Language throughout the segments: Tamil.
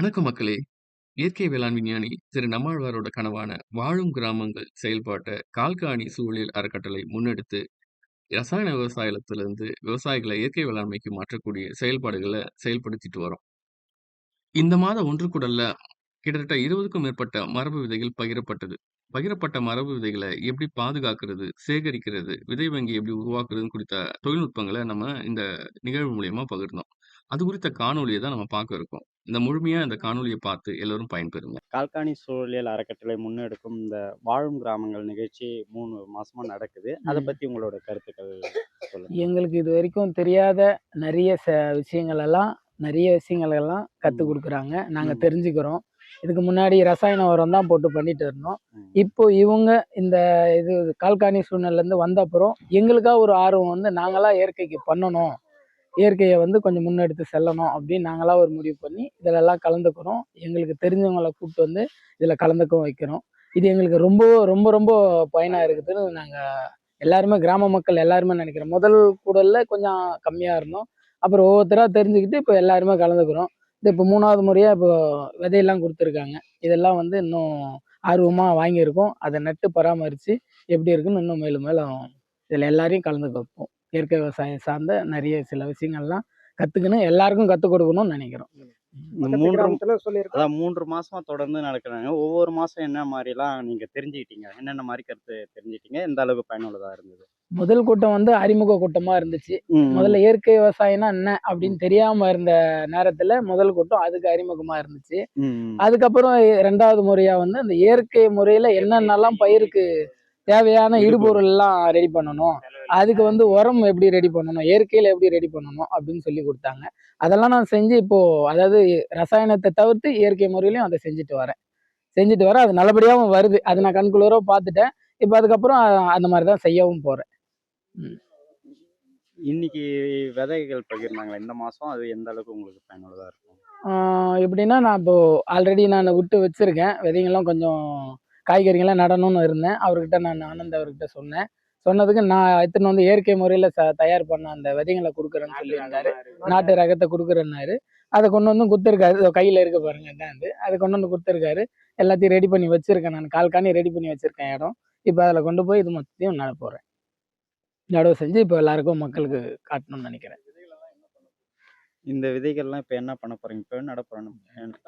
வணக்கம் மக்களே! இயற்கை வேளாண் விஞ்ஞானி திரு நம்மாழ்வாரோட கனவான வாழும் கிராமங்கள் செயல்பாட்ட கால்காணி சூழலியல் அறக்கட்டளை முன்னெடுத்து, ரசாயன விவசாயத்திலிருந்து விவசாயிகளை இயற்கை வேளாண்மைக்கு மாற்றக்கூடிய செயல்பாடுகளை செயல்படுத்திட்டு வரோம். இந்த மாத குடல்ல கிட்டத்தட்ட 20க்கும் மேற்பட்ட மரபு விதைகள் பகிரப்பட்டது. பகிரப்பட்ட மரபு விதைகளை எப்படி பாதுகாக்கிறது, சேகரிக்கிறது, விதை வங்கி எப்படி உருவாக்குறதுன்னு குறித்த தொழில்நுட்பங்களை நம்ம இந்த நிகழ்வு மூலியமா பகிர்ந்தோம். அது குறித்த காணொளிய தான் நம்ம பார்க்க இருக்கோம். இந்த முழுமையா இந்த காணொளிய பார்த்து எல்லோரும் பயன்பெறுங்க. கால்காணி சூழலியல் அறக்கட்டளை முன்னெடுக்கும் இந்த வாழும் கிராமங்கள் நிகழ்ச்சி 3 மாசமா நடக்குது. அத ம். பத்தி உங்களோட கருத்துக்கள் சொல்லுங்க. எங்களுக்கு இதுவரைக்கும் தெரியாத நெறைய ச விஷயங்கள் எல்லாம் நெறைய விஷயங்கள் எல்லாம் கத்துக் ம். குடுக்குறாங்க. நாங்க ம். தெரிஞ்சுக்கிறோம். இதுக்கு முன்னாடி ரசாயன உரம் தான் போட்டு பண்ணிட்டு இருந்தோம். ம். இப்போ இவங்க இந்த இது கால்காணி சூழ்நிலையிலேருந்து வந்த அப்புறம் எங்களுக்கா ஒரு ஆர்வம் வந்து நாங்களா இயற்கைக்கு பண்ணணும். இயற்கையை வந்து கொஞ்சம் முன்னெடுத்து செல்லணும் அப்படின்னு நாங்களாம் ஒரு முடிவு பண்ணி இதிலெல்லாம் கலந்துக்கிறோம். எங்களுக்கு தெரிஞ்சவங்களை கூப்பிட்டு வந்து இதில் கலந்துக்கவும் வைக்கிறோம். இது எங்களுக்கு ரொம்ப ரொம்ப ரொம்ப பயனாக இருக்குதுன்னு நாங்கள் எல்லாருமே கிராம மக்கள் எல்லாருமே நினைக்கிறோம் முதல் கூடலில் கொஞ்சம் கம்மியாக இருந்தோம். அப்புறம் ஒவ்வொருத்தராக தெரிஞ்சுக்கிட்டு இப்போ எல்லாருமே கலந்துக்கிறோம். இது இப்போ மூணாவது முறையாக இப்போ விதையெல்லாம் கொடுத்துருக்காங்க இதெல்லாம் வந்து இன்னும் ஆர்வமாக வாங்கியிருக்கோம். அதை நட்டு பராமரித்து எப்படி இருக்குன்னு இன்னும் மேலும் மேலும் இதில் எல்லாரையும் கலந்துக்க வைப்போம். இயற்கை விவசாயம் சார்ந்த நெறைய சில விஷயங்கள்லாம் கத்துக்கணும், எல்லாருக்கும் கத்துக் கொடுக்கணும்னு நெனைக்கிறோம். இந்த பக்கத்து 3 கிராமத்துல சொல்லியிருக்கோம். அதான் 3 மாசமா தொடர்ந்து நடக்குறாங்க. ஒவ்வொரு மாசம் என்ன மாரிலாம் நீங்க தெரிஞ்சுக்கிட்டீங்க? என்னென்ன மாரி கருத்து தெரிஞ்சுக்கிட்டீங்க? எந்த அளவுக்கு பயனுள்ளதா இருந்தது? முதல் கூட்டம் வந்து அறிமுக கூட்டமா இருந்துச்சு. முதல்ல இயற்கை விவசாயம்னா என்ன அப்படின்னு தெரியாம இருந்த நேரத்துல முதல் கூட்டம் அதுக்கு அறிமுகமா இருந்துச்சு. அதுக்கப்புறம் 2வது முறையா வந்து அந்த இயற்கை முறையில என்னென்னலாம் பயிருக்கு தேவையான இடுபொருள்லாம் ரெடி பண்ணணும். அதுக்கு வந்து உரம் எப்படி ரெடி பண்ணணும், இயற்கையில எப்படி ரெடி பண்ணணும் அப்படின்னு சொல்லிக் குடுத்தாங்க. அதெல்லாம் நான் செஞ்சு இப்போ அதாவது ரசாயனத்த தவிர்த்து இயற்கை முறையிலயும் அத செஞ்சுட்டு வரேன். செஞ்சுட்டு வரேன். அது நல்லபடியாவும் வருது. அத நான் கண்குளிர பார்த்துட்டேன். இப்ப அதுக்கப்புறம் அந்த மாரி தான் செய்யவும் போறேன். ம். இன்னைக்கு விதைகள் பகிர்ந்தாங்களே இந்த மாசம் அது எந்த அளவுக்கு உங்களுக்கு பயனுள்ளதா இருக்கும்? எப்படின்னா, நான் இப்போ ஆல்ரெடி நானு விட்டு வச்சிருக்கேன். விதைங்கலாம் கொஞ்சம் காய்கறிகள்லாம் நடணும்னு இருந்தேன். அவர்கிட்ட நான் ஆனந்த் அவர்கிட்ட சொன்னேன். சொன்னதுக்கு நான் எடுத்துன்னு வந்து இயற்கை முறையில ச தயார் பண்ண அந்த விதைங்கள குடுக்குறேன்னு சொல்லியிருந்தாரு. நாட்டு ரகத்த குடுக்குறேன்னாரு. அத கொண்டு வந்து குடுத்துருக்காரு. கையில இருக்கு பாருங்க இதான் அது. அத கொண்டு வந்து குடுத்துருக்காரு. எல்லாத்தையும் ரெடி பண்ணி வச்சிருக்கேன் நானு. கால்காணி ரெடி பண்ணி வச்சிருக்கேன் இடம். இப்ப அதில கொண்டு போய் இது மொத்தத்தையும் நடப் போறேன். நடவு செஞ்சு இப்ப எல்லாருக்கும் மக்களுக்கு காட்டணும்னு நெனைக்கிறேன். இந்த விதைகள்லாம் இப்ப என்ன பண்ண போறீங்க? இப்ப நட போறணும்.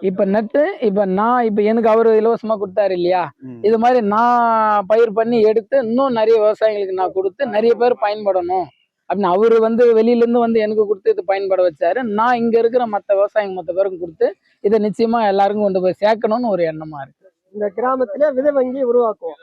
இப்ப நட்டு இப்ப நான் இப்ப எனக்கு அவரு இலவசமா குடுத்தாரு இல்லையா? இது மாரி நான் பயிர் பண்ணி எடுத்து இன்னும் நெறைய விவசாயிகளுக்கு நான் குடுத்து நெறைய பேர் பயன்படணும். அப்படின்னு அவரு வந்து வெளியிலேருந்து வந்து எனக்கு குடுத்து இது பயன்பட வச்சாரு. நான் இங்க இருக்கிற மத்த விவசாயிங்க மொத்த பேருக்கும் குடுத்து, இத நிச்சயமா எல்லாருக்கும் கொண்டு போய் சேர்க்கணும்னு ஒரு எண்ணமா இருக்கு. இந்த கிராமத்துல விதை வங்கி உருவாக்குவோம்.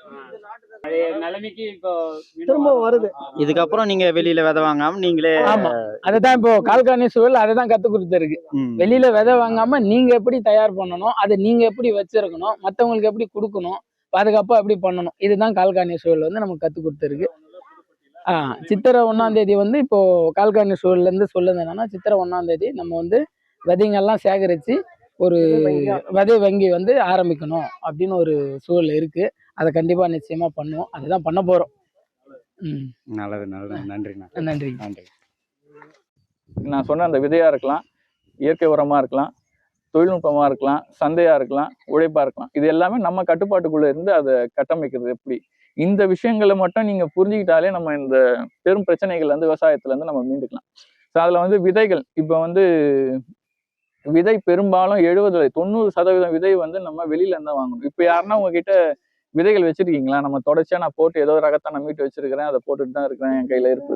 நிலைமைக்கு இப்போ திரும்பவும் வருது. இதுக்கப்புறம் நீங்க வெளியில விதை வாங்காம நீங்களே ஆமா. அதுதான் இப்போ கால்காணி சூழல் அததான் கத்துக் குடுத்திருக்கு. ம். வெளியில விதை வாங்காம நீங்க எப்படி தயார் பண்ணணும், அத நீங்க எப்படி வச்சிருக்கணும், மத்தவங்களுக்கு எப்படி குடுக்கணும், பாதுகாப்பா எப்படி பண்ணணும். இதுதான் கால்காணி சூழல் வந்து நமக்கு கத்துக் குடுத்திருக்கு. ஆ சித்திரை 1ஆம் தேதி வந்து இப்போ கால்காணி சூழல்லேருந்து சொல்லுது என்னன்னா, சித்திரை 1ஆம் தேதி நம்ம வந்து விதைங்கள்லாம் சேகரிச்சு ஒரு விதை வங்கி விதை வங்கி வந்து ஆரம்பிக்கணும் அப்படின்னு ஒரு சூழல் இருக்கு. அத கண்டிப்பா நிச்சயமா பண்ணுவோம். அதுதான் பண்ண போறோம். ம். நல்லது, நல்லது. நன்றிண்ணா. நன்றி. நன்றி. நான் சொன்ன அந்த விதையா இருக்கலாம், இயற்கை உரமா இருக்கலாம், தொழில்நுட்பமா இருக்கலாம், சந்தையா இருக்கலாம், உழைப்பா இருக்கலாம். இது எல்லாமே நம்ம கட்டுப்பாட்டுக்குள்ள இருந்து அத கட்டமைக்கிறது எப்படி? இந்த விஷயங்கள மட்டும் நீங்க புரிஞ்சுக்கிட்டாலே நம்ம இந்த பெரும் பிரச்சனைகள்ல இருந்து விவசாயத்துல இருந்து நம்ம மீண்டுக்கலாம். ஸோ அதுல வந்து விதைகள் இப்ப வந்து விதை பெரும்பாலும் 70 90% விதை வந்து நம்ம வெளியில இருந்து தான் வாங்கணும். இப்ப யாருன்னா உங்ககிட்ட விதைகள் வச்சிருக்கீங்களா? நம்ம தொடர்ச்சியா நான் போட்டு ஏதோ ரகத்த நான் மீட்டு வச்சிருக்கிறேன். அத போட்டுட்டு தான் இருக்கிறேன். என் கையில இருக்கு.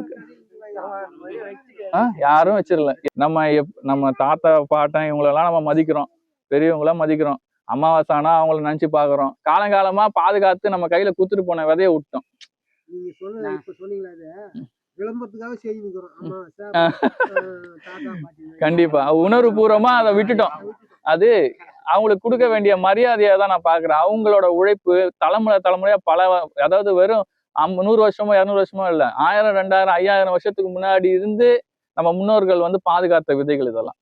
ஆ யாரும் வச்சிரல. நம்ம எப் நம்ம தாத்தா, பாட்டன் இவங்களெல்லாம் நம்ம மதிக்கிறோம். பெரியவங்கள மதிக்கிறோம். அமாவாசை ஆனா அவங்கள நெனச்சு பார்க்குறோம். காலங்காலமா பாதுகாத்து நம்ம கையில குடுத்துட்டு போன விதைய விட்டோம். நீங்க சொன்ன இப்ப சொன்னீங்களே விளம்பரத்துக்காக செய்திருக்கிறோம். கண்டிப்பா. உணர்வுபூர்வமா அத விட்டுட்டோம். அது அவங்களுக்கு கொடுக்க வேண்டிய மரியாதையை தான் நான் பார்க்குறேன். அவங்களோட உழைப்பு தலைமுறை தலைமுறையாக பல அதாவது வெறும் அம் நூறு வருஷமோ, 200 வருஷமோ இல்லை ஆயிரம் ரெண்டாயிரம் ஐயாயிரம் வருஷத்துக்கு முன்னாடி இருந்து நம்ம முன்னோர்கள் வந்து பாதுகாத்த விதைகள் இதெல்லாம்.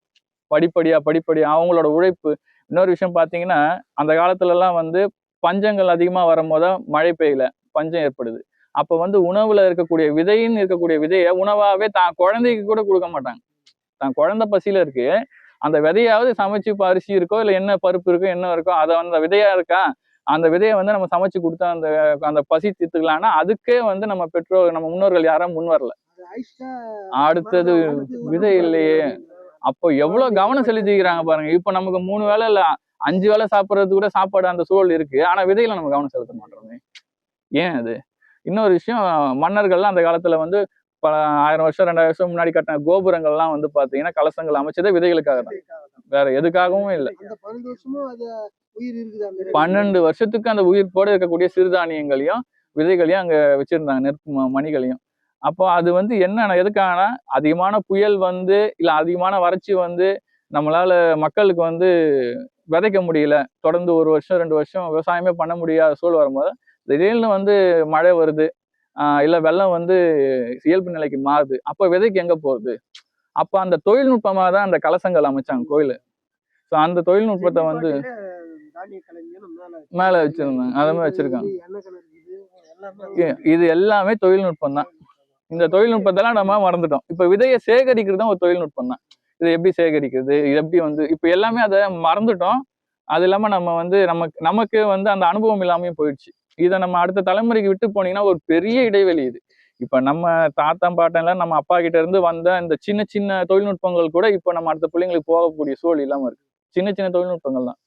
படிப்படியாக படிப்படியாக அவங்களோட உழைப்பு. இன்னொரு விஷயம் பார்த்தீங்கன்னா, அந்த காலத்துலலாம் வந்து பஞ்சங்கள் அதிகமாக வரும்போது தான் மழை பெய்யல. பஞ்சம் ஏற்படுது. அப்போ வந்து உணவில் இருக்கக்கூடிய விதைன்னு இருக்கக்கூடிய விதையை உணவாகவே தான் குழந்தைக்கு கூட கொடுக்க மாட்டாங்க. தான் குழந்தை பசியில் இருக்கு. அந்த விதையாவது சமைச்சு இப்போ அரிசி இருக்கோ இல்லை என்ன பருப்பு இருக்கோ என்ன இருக்கோ அதை வந்து அந்த விதையா இருக்கா அந்த விதையை வந்து நம்ம சமைச்சு கொடுத்தா அந்த அந்த பசி தீர்த்துக்கலாம்னா அதுக்கே வந்து நம்ம பெற்றோர் நம்ம முன்னோர்கள் யாரும் முன் வரல. அடுத்தது விதை இல்லையே. அப்போ எவ்வளவு கவனம் செலுத்திக்கிறாங்க பாருங்க. இப்போ நமக்கு மூணு வேளை இல்ல அஞ்சு வேளை சாப்பிட்றது கூட சாப்பாடு அந்த சூழல் இருக்கு. ஆனா விதையில நம்ம கவனம் செலுத்த மாட்டோமே. ஏன் அது? இன்னொரு விஷயம் மன்னர்கள்லாம் அந்த காலத்துல வந்து பல ஆயிரம் வருஷம் ரெண்டாயிரம் வருஷம் முன்னாடி கட்டின கோபுரங்கள்லாம் வந்து பாத்தீங்கன்னா கலசங்கள் அமைச்சதே விதைகளுக்காக தான். வேற எதுக்காகவும் இல்லை. பன்னெண்டு உயிர் வருஷத்துக்கு அந்த உயிர்ப்போட இருக்கக்கூடிய சிறுதானியங்களையும் விதைகளையும் அங்க வச்சிருந்தாங்க நெற்பு ம- மணிகளையும். அப்போ அது வந்து என்ன எதுக்காகனா அதிகமான புயல் வந்து இல்ல அதிகமான வறட்சி வந்து நம்மளால மக்களுக்கு வந்து விதைக்க முடியல. தொடர்ந்து ஒரு வருஷம் ரெண்டு வருஷம் விவசாயமே பண்ண முடியாத சூழல் வரும்போது திடீர்னு வந்து மழை வருது. இல்ல வெள்ளம் வந்து இயல்பு நிலைக்கு மாறுது. அப்போ விதைக்கு எங்க போகுது அப்போ அந்த தொழில்நுட்பமா தான் அந்த கலசங்கள் அமைச்சாங்க கோயில். ஸோ அந்த தொழில்நுட்பத்தை வந்து மேல வச்சிருந்தாங்க. அதை மாதிரி வச்சிருக்காங்க. இது எல்லாமே தொழில்நுட்பம் தான். இந்த தொழில்நுட்பத்தெல்லாம் நம்ம மறந்துட்டோம். இப்ப விதையை சேகரிக்கிறது தான் ஒரு தொழில்நுட்பம் தான். இதை எப்படி சேகரிக்கிறது? இது எப்படி வந்து இப்ப எல்லாமே அதை மறந்துட்டோம். அது இல்லாம நம்ம வந்து நமக்கு நமக்கு வந்து அந்த அனுபவம் இல்லாமயே போயிடுச்சு. இதை நம்ம அடுத்த தலைமுறைக்கு விட்டு போனீங்கன்னா ஒரு பெரிய இடைவெளி இது. இப்ப நம்ம தாத்தா பாட்டன்ல நம்ம அப்பா கிட்ட இருந்து வந்த இந்த சின்ன சின்ன தொழில்நுட்பங்கள் கூட இப்ப நம்ம அடுத்த பிள்ளைங்களுக்கு போகக்கூடிய சூழல் இல்லாம இருக்கு. சின்ன சின்ன தொழில்நுட்பங்கள் தான்.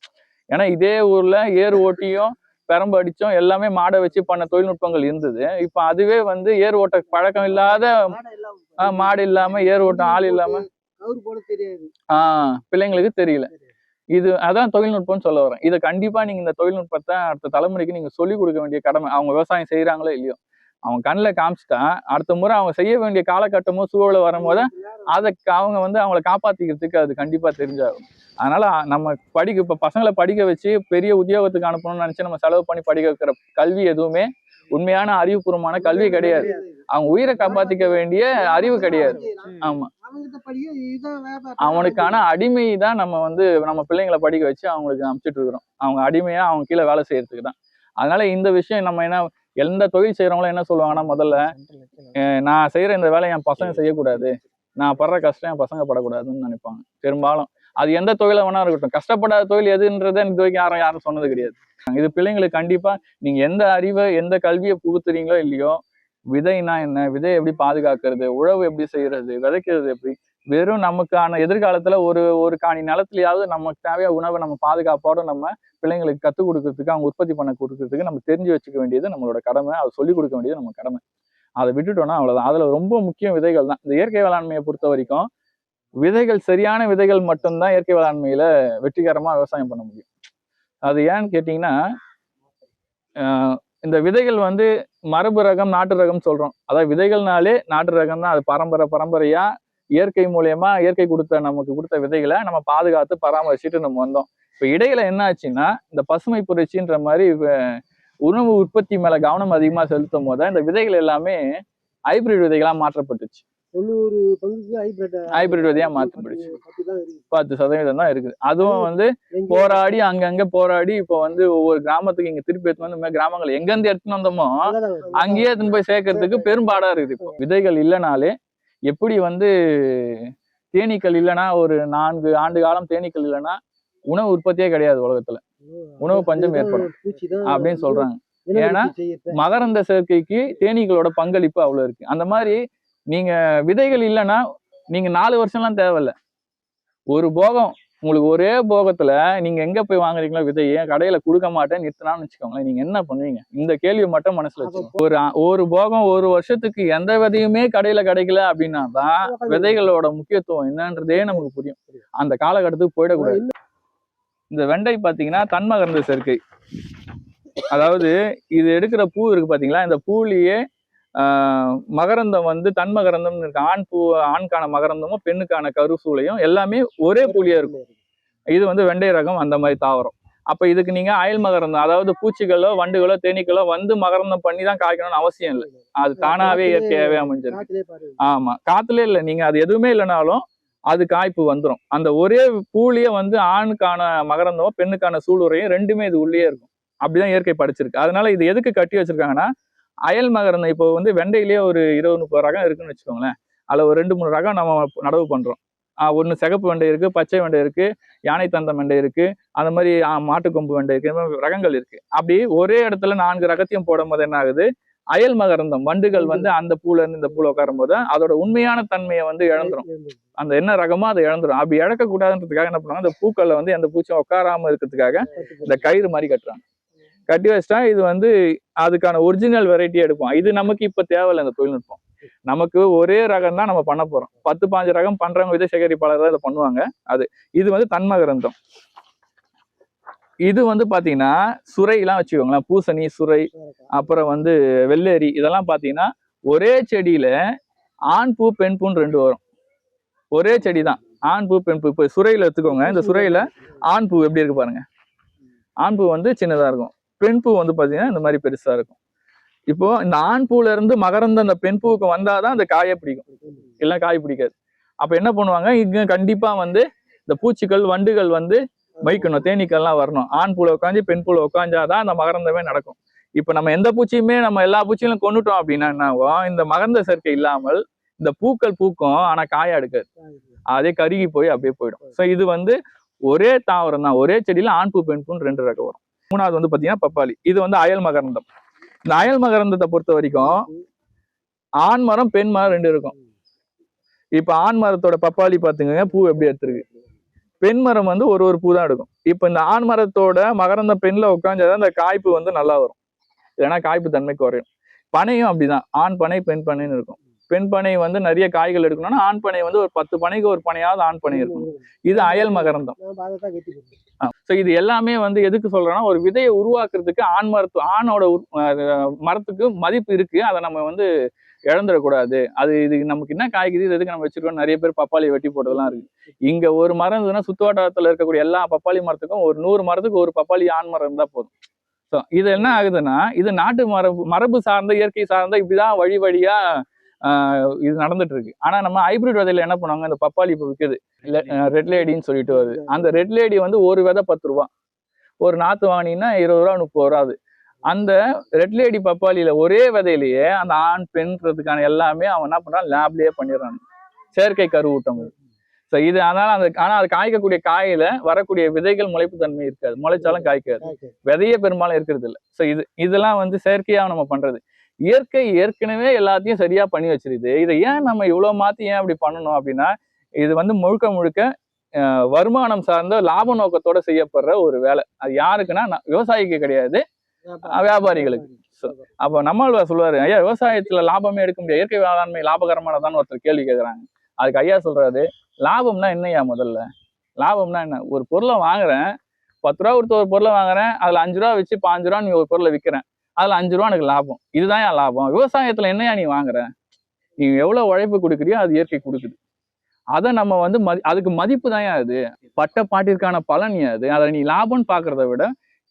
ஏன்னா இதே ஊர்ல ஏர் ஓட்டியும் பெரம்பு அடிச்சோம் எல்லாமே மாடை வச்சு பண்ண தொழில்நுட்பங்கள் இருந்தது. இப்ப அதுவே வந்து ஏர் ஓட்ட பழக்கம் இல்லாத மாடை இல்லாம ஆஹ், மாடு இல்லாம ஏர் ஓட்டம் ஆள் இல்லாம ஆஹ் பிள்ளைங்களுக்கு தெரியல. இது அதான் தொழில்நுட்பம்னு சொல்ல வரேன். இதை கண்டிப்பா நீங்க இந்த தொழில்நுட்பத்தை அடுத்த தலைமுறைக்கு நீங்க சொல்லிக் கொடுக்க வேண்டிய கடமை. அவங்க விவசாயம் செய்யறாங்களோ இல்லையோ. அவங்க கண்ணில் காமிச்சிட்டா அடுத்த முறை அவங்க செய்ய வேண்டிய காலகட்டமும் சூழல வரும்போது அதை அவங்க வந்து அவங்கள காப்பாத்திக்கிறதுக்கு அது கண்டிப்பா தெரிஞ்சாகும் அதனால நம்ம படிக்க இப்போ பசங்களை படிக்க வச்சு பெரிய உத்தியோகத்துக்கு அனுப்பணும்னு நினச்சி நம்ம செலவு பண்ணி படிக்க வைக்கிற கல்வி எதுவுமே உண்மையான அறிவுபூர்வமான கல்வி கிடையாது. அவங்க உயிரை காப்பாத்திக்க வேண்டிய அறிவு கிடையாது. ஆமா. அவனுக்கான அடிமை தான் நம்ம வந்து நம்ம பிள்ளைங்களை படிக்க வச்சு அவங்களுக்கு அமைச்சிட்டு இருக்கிறோம். அவங்க அடிமையா அவங்க கீழே வேலை செய்யறதுக்கு தான். அதனால இந்த விஷயம் நம்ம என்ன எந்த தொழில் செய்யறவங்களும் என்ன சொல்லுவாங்கன்னா முதல்ல நான் செய்யற இந்த வேலையை என் பசங்க செய்யக்கூடாது. நான் படுற கஷ்டம் என் பசங்க படக்கூடாதுன்னு நினைப்பாங்க. பெரும்பாலும் அது எந்த தொழில வேணா இருக்கட்டும். கஷ்டப்படாத தொழில் எதுன்றதை எனக்கு வரைக்கும் யாரும் யாரும் சொன்னது கிடையாது. இது பிள்ளைங்களுக்கு கண்டிப்பா நீங்க எந்த அறிவை எந்த கல்வியை புகுத்துறீங்களோ இல்லையோ விதைனா என்ன? விதையை எப்படி பாதுகாக்கிறது? உழவு எப்படி செய்யறது? விதைக்கிறது எப்படி? வெறும் நமக்கான எதிர்காலத்துல ஒரு ஒரு காணி நிலத்துலயாவது நமக்கு தேவையா உணவை நம்ம பாதுகாப்போட நம்ம பிள்ளைங்களுக்கு கற்றுக் கொடுக்கறதுக்கு அவங்க உற்பத்தி பண்ண கொடுக்கறதுக்கு நம்ம தெரிஞ்சு வச்சுக்க வேண்டியது நம்மளோட கடமை. அதை சொல்லிக் கொடுக்க வேண்டியது நம்ம கடமை. அதை விட்டுட்டோம்னா அவ்வளவுதான். அதுல ரொம்ப முக்கியம் விதைகள் தான். இந்த இயற்கை வேளாண்மையை பொறுத்த வரைக்கும் விதைகள் சரியான விதைகள் மட்டும்தான் இயற்கை வேளாண்மையில வெற்றிகரமாக விவசாயம் பண்ண முடியும். அது ஏன்னு கேட்டிங்கன்னா இந்த விதைகள் வந்து மரபு ரகம் நாட்டு ரகம் சொல்றோம். அதாவது விதைகள்னாலே நாட்டு ரகம் தான். அது பரம்பரை பரம்பரையா இயற்கை மூலயமா இயற்கை கொடுத்த நமக்கு கொடுத்த விதைகளை நம்ம பாதுகாத்து பராமரிச்சுட்டு நம்ம வந்தோம். இப்போ இடையில என்ன ஆச்சுன்னா இந்த பசுமை புரட்சின்ற மாதிரி உணவு உற்பத்தி மேல கவனம் அதிகமா செலுத்தும் போது இந்த விதைகள் எல்லாமே ஹைபிரிட் விதைகளா மாற்றப்பட்டுச்சு. தொண்ணூறு பங்குக்கு ஹைபிரிட் ஹைபிரிட் விதையா தான் இருக்கு. பத்து சதவீதம் தான் இருக்குது. அதுவும் வந்து போராடி அங்கங்க போராடி இப்போ வந்து ஒவ்வொரு கிராமத்துக்கு இங்க திருப்பி எடுத்துன்னு வந்து கிராமங்கள் எங்க இருந்து எடுத்துன்னு வந்தோமோ. அங்கேயே எடுத்துன்னு போய் சேர்க்கறதுக்கு பெரும்பாடா இருக்குது இப்போ. விதைகள் இல்லைனாலே எப்படி வந்து தேனீக்கள் இல்லைன்னா ஒரு நான்கு ஆண்டு காலம் தேனீக்கள் இல்லைன்னா உணவு உற்பத்தியே கிடையாது உலகத்துல. உணவு பஞ்சம் ஏற்படும் அப்படின்னு சொல்றாங்க. ஏன்னா. மகரந்த சேர்க்கைக்கு தேனீக்களோட பங்களிப்பு அவ்வளவு இருக்கு. அந்த மாதிரி நீங்க விதைகள் இல்லைன்னா நீங்க நாலு வருஷம்லாம் தேவையில்ல. ஒரு போகம் உங்களுக்கு ஒரே போகத்துல நீங்க எங்க போய் வாங்குறீங்களோ விதையை கடையில கொடுக்க மாட்டேன்னு நிறுத்தினான்னு வச்சுக்கோங்களேன். நீங்க என்ன பண்ணுவீங்க? இந்த கேள்வி மட்டும் மனசுல வச்சுக்கோங்க. ஒரு ஒரு போகம் ஒரு வருஷத்துக்கு எந்த விதையுமே கடையில கிடைக்கல அப்படின்னா தான் விதைகளோட முக்கியத்துவம் என்னன்றதே நமக்கு புரியும். அந்த காலகட்டத்துக்கு போயிடக்கூடாது. இந்த வெண்டை பாத்தீங்கன்னா தன்மகர்ந்த சேர்க்கை. அதாவது இது எடுக்கிற பூ இருக்கு பாத்தீங்களா? இந்த பூலியே மகரந்தம் வந்து தன்மகரந்தம்னு இருக்கு. ஆண் பூ ஆண்கான மகரந்தமும் பெண்ணுக்கான கருசூலையும் எல்லாமே ஒரே பூலியா இருக்கும். இது வந்து வெண்டை ரகம் அந்த மாதிரி தாவரம். அப்ப இதுக்கு நீங்க அயல் மகரந்தம் அதாவது பூச்சிகளோ வண்டுகளோ தேனீக்களோ வந்து மகரந்தம் பண்ணி தான் காய்க்கணும்னு அவசியம் இல்லை. அது தானாவே இயற்கையாவே அமைஞ்சிருக்கு. ஆமா. காத்துல இல்ல. நீங்க அது எதுவுமே இல்லைனாலும் அது காய்ப்பு வந்துடும் அந்த ஒரே பூலியே வந்து ஆணுக்கான மகரந்தமும் பெண்ணுக்கான சூளுரையும் ரெண்டுமே இது உள்ளே இருக்கும். அப்படிதான் இயற்கை படிச்சிருக்கு. அதனால இது எதுக்கு கட்டி வச்சிருக்காங்கன்னா அயல் மகரந்தம் இப்போ வந்து வெண்டையிலேயே ஒரு இருபது முப்பது ரகம் இருக்குன்னு வச்சுக்கோங்களேன். அதுல ஒரு ரெண்டு மூணு ரகம் நம்ம நடவு பண்றோம். ஒன்று சிகப்பு வெண்டை இருக்கு பச்சை வெண்டை இருக்கு யானை தந்தம் வெண்டை இருக்கு அந்த மாதிரி மாட்டுக்கொம்பு வெண்டை இருக்கு இந்த மாதிரி ரகங்கள் இருக்கு. அப்படி ஒரே இடத்துல நான்கு ரகத்தையும் போடும் போது என்ன ஆகுது? அயல் மகரந்தம் வண்டுகள் வந்து அந்த பூல இருந்து இந்த பூல உட்காரும் போது அதோட உண்மையான தன்மையை வந்து இழந்துரும். அந்த என்ன ரகமோ அதை இழந்துரும். அப்படி இழக்க கூடாதுன்றதுக்காக என்ன பண்ணுவாங்க? அந்த பூக்களை வந்து அந்த பூச்சி உட்காராம இருக்கிறதுக்காக இந்த கயிறு மாதிரி கட்டுறாங்க. கட்டி வச்சிட்டா இது வந்து அதுக்கான ஒரிஜினல் வெரைட்டி எடுப்போம். இது நமக்கு இப்ப தேவையில்லை இந்த தொழில்நுட்பம். நமக்கு ஒரே ரகம் தான் நம்ம பண்ண போறோம். பத்து பாஞ்சு ரகம் பண்றவங்க விதை சேகரிப்பாளர் தான் இதை பண்ணுவாங்க. அது இது வந்து தன்மகிரந்தம் இது வந்து பாத்தீங்கன்னா சுரைலாம் வச்சுக்கோங்களேன். பூசணி சுரை அப்புறம் வந்து வெள்ளேரி இதெல்லாம் பாத்தீங்கன்னா ஒரே செடியில ஆண் பூ பெண் பூன்னு ரெண்டு வரும். ஒரே செடி தான் ஆண் பூ பெண் பூ. இப்போ சுரையில எடுத்துக்கோங்க. இந்த சுரையில ஆண் பூ எப்படி இருக்கு பாருங்க. ஆண் பூ வந்து சின்னதா இருக்கும். பெண் பூ வந்து பார்த்தீங்கன்னா இந்த மாதிரி பெருசா இருக்கும். இப்போ இந்த ஆண் பூல இருந்து மகரந்த அந்த பெண் பூவுக்கு வந்தாதான் அந்த காயை பிடிக்கும். இல்லை காய் பிடிக்காது. அப்ப என்ன பண்ணுவாங்க? இங்க கண்டிப்பா வந்து இந்த பூச்சிகள் வண்டுகள் வந்து வைக்கணும். தேனீக்கள்லாம் வரணும். ஆண் பூல உட்காந்து பெண் பூல உட்காந்தாதான் அந்த மகரந்தமே நடக்கும். இப்ப நம்ம எந்த பூச்சியுமே நம்ம எல்லா பூச்சிகளும் கொண்டுட்டோம் அப்படின்னா என்ன ஆகும் இந்த மகரந்த சேர்க்கை இல்லாமல் இந்த பூக்கள் பூக்கும் ஆனா காயா எடுக்காது. அதே கருகி போய் அப்படியே போயிடும். ஸோ இது வந்து ஒரே தாவரம் தான் ஒரே செடியில ஆண் பூ பெண் பூன்னு ரெண்டு ரகம் வரும். மூணாவது வந்து பாத்தீங்கன்னா பப்பாளி. இது வந்து அயல் மகரந்தம். இந்த அயல் மகரந்தத்தை பொறுத்த வரைக்கும் ஆண் மரம் பெண் மரம் ரெண்டு இருக்கும். இப்ப ஆண் மரத்தோட பப்பாளி பாத்துங்க பூ எப்படி எடுத்திருக்கு? பெண் மரம் வந்து ஒரு ஒரு பூ தான் எடுக்கும். இப்ப இந்த ஆண் மரத்தோட மகரந்த பெண்ல உட்காந்தாதான் அந்த காய்ப்பு வந்து நல்லா வரும். இல்லைன்னா காய்ப்பு தன்மை குறையும். பனையும் அப்படிதான். ஆண் பனை பெண் பனைன்னு இருக்கும். பெண் பனை வந்து நிறைய காய்கள் எடுக்கணும்னா ஆண் பனை வந்து ஒரு பத்து பனைக்கு ஒரு பனையாவது ஆண் பனை இருக்கும் இது அயல் மகரந்தம். ஸோ இது எல்லாமே வந்து எதுக்கு சொல்றேன்னா ஒரு விதையை உருவாக்குறதுக்கு ஆண் மரத்து ஆணோட மரத்துக்கு மதிப்பு இருக்கு. அதை நம்ம வந்து இழந்துடக்கூடாது. அது இது நமக்கு என்ன காய்க்குது இது எதுக்கு நம்ம வச்சிருக்கோம் நிறைய பேர் பப்பாளி வெட்டி போட்டதெல்லாம் இருக்கு. இங்க ஒரு மரம் இருந்ததுன்னா சுத்துவட்டாரத்துல இருக்கக்கூடிய எல்லா பப்பாளி மரத்துக்கும் ஒரு நூறு மரத்துக்கு ஒரு பப்பாளி ஆண் மரம் இருந்தா போதும். ஸோ இது என்ன ஆகுதுன்னா இது நாட்டு மரபு மரபு சார்ந்த இயற்கை சார்ந்த இப்படிதான் வழி வழியா இது நடந்துட்டு இருக்கு ஆனா நம்ம ஹைபிரிட் விதையில என்ன பண்ணுவாங்க? இந்த பப்பாளி இப்போ விற்குது ரெட் லேடின்னு சொல்லிட்டு வருது. அந்த ரெட் லேடி வந்து ஒரு விதை பத்து ரூபா. ஒரு நாத்து வாங்கினீங்கன்னா இருபது ரூபா முப்பது ரூபா அது. அந்த ரெட் லேடி பப்பாளியில ஒரே விதையிலேயே அந்த ஆண் பெண்றதுக்கான எல்லாமே அவன் என்ன பண்றான்? லேப்லயே பண்ணிடுறான். செயற்கை கருவூட்டம் இது ஸோ இது அதனால அந்த ஆனா அது காய்க்கக்கூடிய காயில வரக்கூடிய விதைகள் முளைப்பு தன்மை இருக்காது. முளைச்சாலும் காய்க்காது. விதையே பெரும்பாலும் இருக்கிறது இல்லை. ஸோ இது இதெல்லாம் வந்து செயற்கையாக நம்ம பண்றது. இயற்கை ஏற்கனவே எல்லாத்தையும் சரியா பண்ணி வச்சிருது. இதை ஏன் நம்ம இவ்வளவு மாத்தி ஏன் அப்படி பண்ணணும் அப்படின்னா இது வந்து முழுக்க முழுக்க வருமானம் சார்ந்த லாப நோக்கத்தோட செய்யப்படுற ஒரு வேலை. அது யாருக்குன்னா விவசாயிக்கு கிடையாது. வியாபாரிகளுக்கு. அப்போ நம்மாழ்வார் சொல்லுவாரு ஐயா விவசாயத்துல லாபமே எடுக்க முடியாது. இயற்கை வேளாண்மை லாபகரமானதான்னு ஒருத்தர் கேள்வி கேட்குறாங்க அதுக்கு ஐயா சொல்றாரு லாபம்னா என்னய்யா முதல்ல? லாபம்னா என்ன? ஒரு பொருளை வாங்குறேன் பத்து ரூபா கொடுத்து ஒரு பொருளை வாங்குறேன் அதுல அஞ்சு ரூபா வச்சு பாஞ்சு ரூபா நீ ஒரு பொருளை விற்கிறேன் அதில் அஞ்சு ரூபா எனக்கு லாபம். இதுதான் என் லாபம். விவசாயத்தில் என்னையா நீ வாங்குற? நீ எவ்வளவு உழைப்பு கொடுக்குறியோ அது இயற்கை கொடுக்குது. அதை நம்ம வந்து மதி அதுக்கு மதிப்பு தான் அது. பட்ட பாட்டிற்கான பலன் அது. அதை நீ லாபம்னு பாக்குறத விட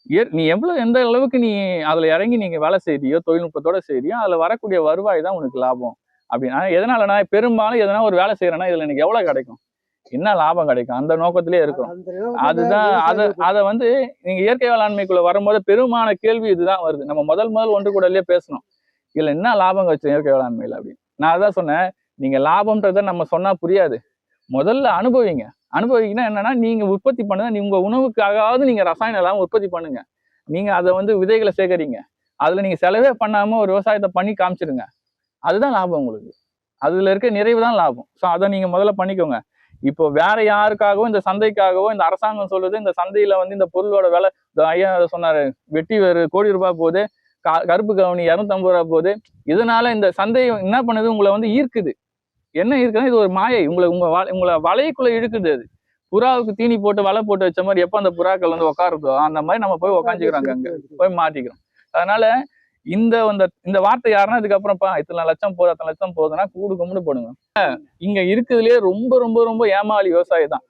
இயற்- நீ எவ்வளோ எந்த அளவுக்கு நீ அதில் இறங்கி நீங்கள் வேலை செய்கிறியோ தொழில்நுட்பத்தோட செய்தியோ அதில் வரக்கூடிய வருவாய் தான் உனக்கு லாபம். அப்படின்னா எதனாலனா பெரும்பாலும் எதனா ஒரு வேலை செய்கிறேன்னா இதில் எனக்கு எவ்வளோ கிடைக்கும்? என்ன லாபம் கிடைக்கும்? அந்த நோக்கத்திலே இருக்கிறோம். அந்த நிலவுல அதுதான் அத அத வந்து நீங்க இயற்கை வேளாண்மைக்குள்ள வரும்போது பெருமான கேள்வி இதுதான் வருது. நம்ம முதல் முதல் ஒன்று கூடலயே பேசணும். இதுல என்ன லாபம் வச்சு இயற்கை வேளாண்மையில அப்படின்னு? நான் அதான் சொன்னேன் நீங்க லாபம்ன்றத நம்ம சொன்னா புரியாது. முதல்ல அனுபவிங்க. அனுபவிங்கன்னா என்னன்னா நீங்க உற்பத்தி பண்ணுங்க நீ உங்க உணவுக்காகவாவது நீங்க ரசாயனம் எல்லாம் உற்பத்தி பண்ணுங்க. நீங்க அதை வந்து விதைகளை சேகரிங்க. அதுல நீங்க செலவே பண்ணாம ஒரு விவசாயத்தை பண்ணி காமிச்சிருங்க அதுதான் லாபம் உங்களுக்கு. அதுல இருக்க நிறைவு தான் லாபம். ஸோ அதை நீங்க முதல்ல பண்ணிக்கோங்க. இப்போ வேற யாருக்காகவோ இந்த சந்தைக்காகவோ இந்த அரசாங்கம் சொல்லுது இந்த சந்தையில வந்து இந்த பொருளோட விலை ஐயா சொன்னாரு வெட்டி வேறு கோடி ரூபாய் போகுது கா- கருப்பு கவுனி இரநூத்தம்பது ரூபா போகுது. இதனால இந்த சந்தை என்ன பண்ணுது? உங்களை வந்து ஈர்க்குது. என்ன ஈர்க்குதுன்னா இது ஒரு மாயை. உங்களை உங்க உங்களை வலைக்குள்ள இழுக்குது அது. புறாவுக்கு தீனி போட்டு வலை போட்டு வச்ச மாதிரி எப்போ அந்த புறாக்கள் வந்து உட்காருதோ அந்த மாதிரி நம்ம போய் உக்காந்துக்கிறாங்க அங்க போய் மாட்டிக்கிறோம். அதனால இந்த இந்த இந்த வார்த்தை யாருன்னா இதுக்கப்புறம்ப்பா இத்தனை லட்சம் போதும் அத்தனை லட்சம் போதுன்னா கூடு கும்பிடு போடுங்க. இங்க இருக்கிறதுலயே ரொம்ப ரொம்ப ரொம்ப ஏமாளி விவசாயி தான்.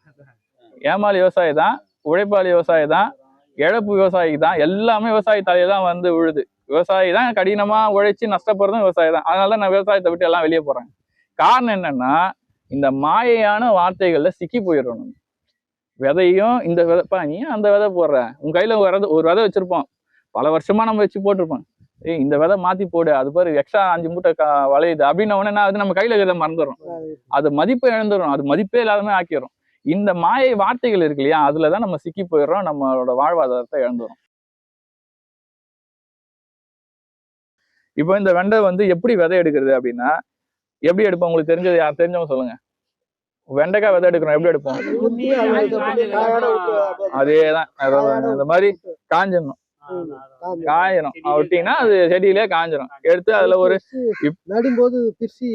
ஏமாளி விவசாயி தான் உழைப்பாளி விவசாயி தான் இழப்பு விவசாயி தான் எல்லாமே விவசாயி தலையை தான் வந்து விழுது. விவசாயி தான் கடினமா உழைச்சு நஷ்டப்படுறதும் விவசாயி தான். அதனால தான் நான் விவசாயத்தை விட்டு எல்லாம் வெளியே போறேன். காரணம் என்னன்னா இந்த மாயையான வார்த்தைகள்ல சிக்கி போயிடணும். விதையும் இந்த விதைப்பா நீ அந்த விதை போடுற? உன் கையில ஒரு விதை ஒரு விதை வச்சிருப்போம். பல வருஷமா நம்ம வச்சு போட்டிருப்போம். ஏய் இந்த விதை மாத்தி போடு அது பாரு எக்ஸ்ட்ரா அஞ்சு மூட்டை க- வளையுது. அப்படின்ன என்ன ஆகுது நம்ம கையில இருக்கிறத மறந்துடும் அது மதிப்பை இழந்துடும் அது மதிப்பே இல்லாதமே ஆக்கிரும் இந்த மாயை வார்த்தைகள் இருக்கு இல்லையா அதுலதான் நம்ம சிக்கி போயிடுறோம் நம்மளோட வாழ்வாதாரத்தை இழந்துரும் இப்போ இந்த வெண்டை வந்து எப்படி விதை எடுக்கிறது அப்படின்னா எப்படி எடுப்போம்? உங்களுக்கு தெரிஞ்சது யார்? தெரிஞ்சவங்க சொல்லுங்க. வெண்டைக்காய் விதை எடுக்கிறோம். எப்படி எடுப்போம்? அதை அதேதான். இந்த மாதிரி காஞ்சிடணும். காஞ்சு. காயிரும் விட்டீங்கன்னா அது செடியிலே காஞ்சிரும். எடுத்து அதுல ஒரு நடும்போது பிரிச்சு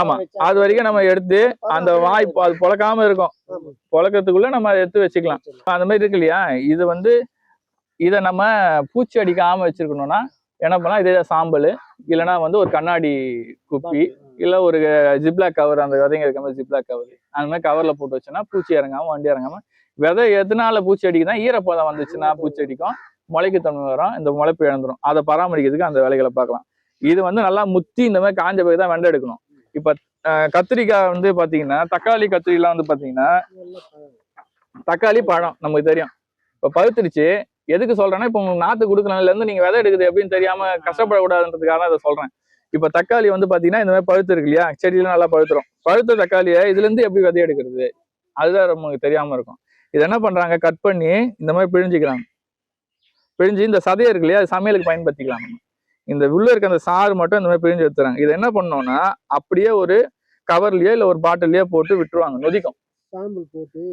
ஆமா. அது வரைக்கும் நம்ம எடுத்து அந்த வாய் அது பொழக்காம இருக்கும். பொழக்கிறதுக்குள்ள நம்ம அதை எடுத்து வச்சுக்கலாம். அந்த மாதிரி இருக்கு இல்லையா? இது வந்து இதை நம்ம பூச்சி அடிக்காம வச்சிருக்கணும்னா என்ன பண்ணலாம்? இதே சாம்பல் இல்லைன்னா வந்து ஒரு கண்ணாடி குப்பி இல்ல ஒரு ஜிப்லாக் கவர் அந்த விதைங்க இருக்க மாதிரி ஜிப்லாக் கவர். அந்த மாதிரி கவர்ல போட்டு வச்சோன்னா பூச்சி இறங்காம வண்டி இறங்காம விதை எதனால பூச்சி அடிக்குதுன்னா ஈரப்பதம் வந்துச்சுன்னா பூச்சி அடிக்கும். முளைக்கு தன்மை வரும் இந்த முளைப்பு இழந்துடும் அதை பராமரிக்கிறதுக்கு அந்த வேலைகளை பார்க்கலாம். இது வந்து நல்லா முத்தி இந்த மாதிரி காஞ்ச போய் தான் வெண்டை எடுக்கணும். இப்போ கத்திரிக்காய் வந்து பார்த்தீங்கன்னா தக்காளி கத்திரிலாம் வந்து பார்த்தீங்கன்னா தக்காளி பழம் நமக்கு தெரியும். இப்ப பழுத்துருச்சு எதுக்கு சொல்றேன்னா இப்போ உங்களுக்கு நாத்து கொடுக்கறதுல இருந்து விதை எடுக்குது எப்படின்னு தெரியாமல் கஷ்டப்படக்கூடாதுன்றதுக்காக தான் இதை சொல்றேன். இப்போ தக்காளி வந்து பார்த்தீங்கன்னா இந்த மாதிரி பழுத்து இருக்கு இல்லையா? செடியெலாம் நல்லா பழுத்துரும். பழுத்த தக்காளியை இதுல இருந்து எப்படி விதை எடுக்கிறது? அதுதான் நமக்கு தெரியாமல் இருக்கும். இது என்ன பண்றாங்க? கட் பண்ணி இந்த மாதிரி பிழிஞ்சிக்கிறாங்க. பிழிஞ்சு இந்த சதையை இருக்கு இல்லையா அது சமையலுக்கு பயன்படுத்திக்கலாம் நம்ம. இந்த உள்ள இருக்க அந்த சாறு மட்டும் இந்த மாதிரி பிழிஞ்சு எடுத்துறாங்க. இதை என்ன பண்ணோம்னா அப்படியே ஒரு கவர்லயோ இல்ல ஒரு பாட்டிலையோ போட்டு விட்டுருவாங்க நொதிக்கும்.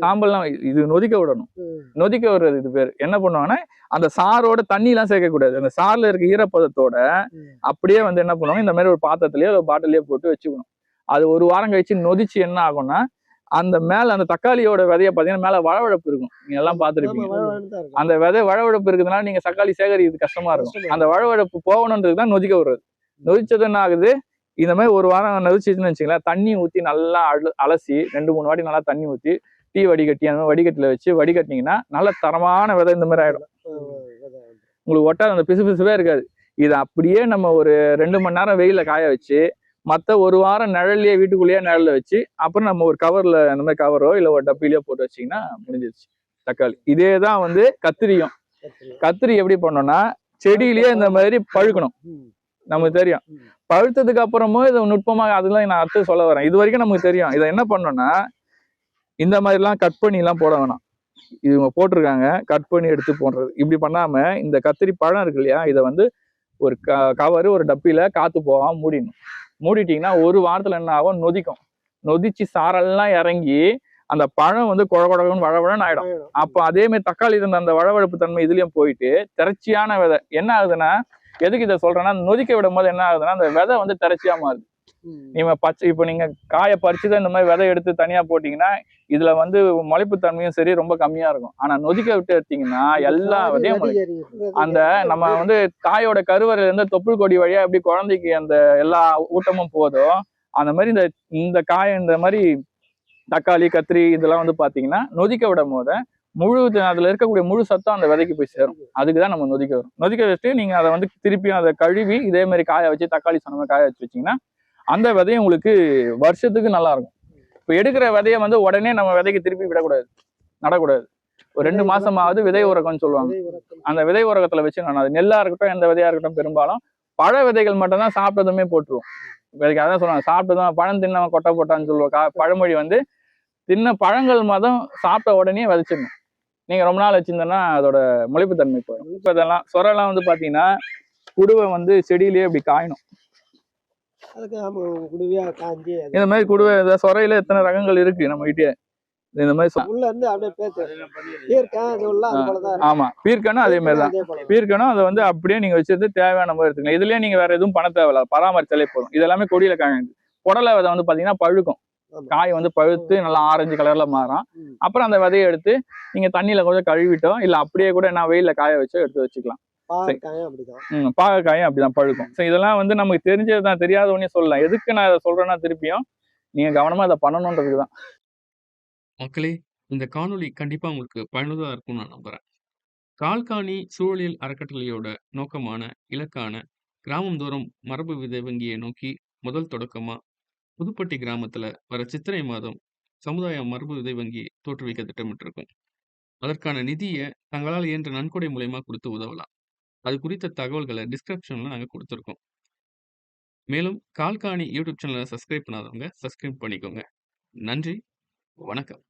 சாம்பல்லாம் இது- நொதிக்க விடணும். நொதிக்க விடுறது இது பேர். என்ன பண்ணுவாங்கன்னா அந்த சாரோட தண்ணி எல்லாம் சேர்க்க கூடாது அந்த சார்ல இருக்க ஈரப்பதத்தோட. அப்படியே வந்து என்ன பண்ணுவாங்க இந்த மாதிரி ஒரு பாத்திரத்திலயோ ஒரு பாட்டிலையோ போட்டு வச்சுக்கணும். அது ஒரு வாரம் கழிச்சு நொதிச்சு என்ன ஆகும்னா அந்த மேல அந்த தக்காளியோட விதைய பாத்தீங்கன்னா மேல வளவழப்பு இருக்கும். நீங்க எல்லாம் இருக்கும். அந்த விதை வளவழப்பு இருக்கிறதுனால நீங்க தக்காளி சேகரிக்கிறது கஷ்டமா இருக்கும். அந்த வளவழப்பு போகணுன்றது தான் நொதிக்க விடுறது. நொதிச்சது என்ன ஆகுது? இந்த மாதிரி ஒரு வாரம் நொதிச்சிச்சுன்னு வச்சுங்களேன் தண்ணி ஊத்தி நல்லா அலசி ரெண்டு மூணு வாட்டி நல்லா தண்ணி ஊத்தி டீ வடிகட்டி அந்த மாதிரி வடிகட்டில வச்சு வடிகட்டினீங்கன்னா நல்ல தரமான விதை இந்த மாதிரி ஆயிடும். உங்களுக்கு ஒட்டாத அந்த பிசு பிசுவே இருக்காது. இது அப்படியே நம்ம ஒரு ரெண்டு மணி நேரம் வெயில காய வச்சு மத்த ஒரு வாரம் நிழல்லையே வீட்டுக்குள்ளேயே நிழல்ல வச்சு அப்புறம் நம்ம ஒரு கவர்ல அந்த மாதிரி கவரோ இல்ல ஒரு டப்பிலையோ போட்டு வச்சீங்கன்னா முடிஞ்சிருச்சு. தக்காளி. இதே தான் வந்து கத்திரியும். கத்திரி எப்படி பண்ணோம்னா செடியிலேயே இந்த மாதிரி பழுக்கணும். நமக்கு தெரியும். பழுத்ததுக்கு அப்புறமும் இதை நுட்பமாக அதெல்லாம் நான் அடுத்து சொல்ல வரேன். இது வரைக்கும் நமக்கு தெரியும். இதை என்ன பண்ணோம்னா இந்த மாதிரிலாம் கட் பண்ணி எல்லாம் போட வேணாம். இவங்க போட்டிருக்காங்க. கட் பண்ணி எடுத்து போடுறது. இப்படி பண்ணாம இந்த கத்திரி பழம் இருக்கு இல்லையா இதை வந்து ஒரு க கவரு ஒரு டப்பில காத்து போகாம மூடிடணும். மூடிட்டீங்கன்னா ஒரு வாரத்துல என்ன ஆகும்? நொதிக்கும். நொதிச்சு சாரெல்லாம் இறங்கி அந்த பழம் வந்து குழ குழன்னு வழவழன்னு ஆயிடும். அப்போ அதே மாதிரி தக்காளி இருந்த அந்த வளவழப்பு தன்மை இதுலயும் போயிட்டு திரட்சியான விதை. என்ன ஆகுதுன்னா எதுக்கு இதை சொல்றேன்னா நொதிக்க விடும் போது என்ன ஆகுதுன்னா அந்த விதை வந்து திரட்சியா மாறுது. நீங்க பச்சை இப்போ நீங்க காய பறிச்சுதான் இந்த மாதிரி விதை எடுத்து தனியா போட்டீங்கன்னா இதுல வந்து முளைப்பு தன்மையும் சரி ரொம்ப கம்மியா இருக்கும். ஆனா நொதிக்க விட்டு எடுத்தீங்கன்னா எல்லா விதையும். அந்த நம்ம வந்து தாயோட கருவறையில இருந்து தொப்புள் கொடி வழியா எப்படி குழந்தைக்கு அந்த எல்லா ஊட்டமும் போதோ அந்த மாதிரி இந்த இந்த காய் இந்த மாதிரி தக்காளி கத்திரி இதெல்லாம் வந்து பாத்தீங்கன்னா நொதிக்க விடும் போது முழு அதுல இருக்கக்கூடிய முழு சத்தம் அந்த விதைக்கு போய் சேரும். அதுக்கு தான் நம்ம நொதிக்க வரும். நொதிக்க வச்சுட்டு நீங்க அதை வந்து திருப்பியும் அதை கழுவி இதே மாதிரி காய வச்சு தக்காளி சொன்ன காய வச்சு வச்சீங்கன்னா அந்த விதையும் உங்களுக்கு வருஷத்துக்கு நல்லா இருக்கும். இப்போ எடுக்கிற விதையை வந்து உடனே நம்ம விதைக்கு திருப்பி விடக்கூடாது. நடக்கூடாது. ஒரு ரெண்டு விதை மாசமாவது விதை உரக்கம்னு சொல்லுவாங்க. அந்த விதை உரகத்துல வச்சு நான் அது நெல்லா இருக்கட்டும் எந்த விதையா இருக்கட்டும் பெரும்பாலும் பழ விதைகள் மட்டும் தான் சாப்பிட்டதுமே போட்டுருவோம் விதைக்கு அதான் சொல்லுவாங்க சாப்பிட்டதும் பழம் தின்னவன் கொட்டை போட்டான்னு சொல்லுவோம் பழமொழி வந்து தின்ன பழங்கள் மதம் சாப்பிட்ட உடனே விதைச்சிடணும். நீங்க ரொம்ப நாள் வச்சிருந்தோன்னா அதோட முளைப்பு தன்மை போயிடும். இப்போ இதெல்லாம் சொரெல்லாம் வந்து பாத்தீங்கன்னா குடுவை வந்து செடியிலேயே இப்படி காயணும். அதுக்கு ஆமா குடுவையா காஞ்சி இந்த மாதிரி குடுவை இந்த சொரையில எத்தனை ரகங்கள் இருக்கு நம்ம கிட்டே இந்த மாதிரி உள்ள இருந்து அப்படியே பேத்து. இயற்கை அது உள்ள இருக்கு. ஆமா பீர்க்கணும் அதே மாதிரி தான். பீர்க்கணும் அதை வந்து அப்படியே நீங்க வச்சிருந்து தேவையான மாதிரி எடுத்துக்கலாம். இதுலயே நீங்க வேற எதுவும் பண்ண தேவையில்ல. பராமரிச்சாலே போதும். இது எல்லாமே கொடியில காய்ந்து புடலை விதை வந்து பாத்தீங்கன்னா பழுக்கும். காய் வந்து பழுத்து நல்லா ஆரஞ்சு கலர்ல மாறும். அப்புறம் அந்த விதையை எடுத்து நீங்க தண்ணியில கொஞ்சம் கழுவிட்டோ இல்ல அப்படியே கூட நான் வெயில்ல காய வச்சோ எடுத்து வச்சுக்கலாம். பாகக்காயும் அப்படிதான். பழுக்கும். ஸோ இதெல்லாம் வந்து நமக்கு தெரிஞ்சது தான் தெரியாத ஒன்னே சொல்லலாம். எதுக்கு நான் இதை சொல்றேன்னா திருப்பியும் நீங்க கவனமா இதை பண்ணணுன்றதுக்கு தான். மக்களே இந்த காணொளி கண்டிப்பா உங்களுக்கு பயனுள்ளதா இருக்கும்னு நான் நம்புறேன். கால்காணி சூழலியல் அறக்கட்டளையோட நோக்கமான இலக்கான கிராமந்தோறும் மரபு விதை வங்கியை நோக்கி முதல் தொடக்கமா புதுப்பட்டி கிராமத்துல வர சித்திரை மாதம் சமுதாய மரபு விதை வங்கி தோற்றுவிக்க திட்டமிட்டிருக்கும். அதற்கான நிதியை தங்களால் இயன்ற நன்கொடை மூலயமா கொடுத்து உதவலாம். அது குறித்த தகவல்களை டிஸ்கிரிப்ஷனில் நாங்கள் கொடுத்துருக்கோம். மேலும் கால்காணி யூடியூப் சேனலை சப்ஸ்கிரைப் பண்ணாதவங்க சப்ஸ்கிரைப் பண்ணிக்கோங்க. நன்றி வணக்கம்.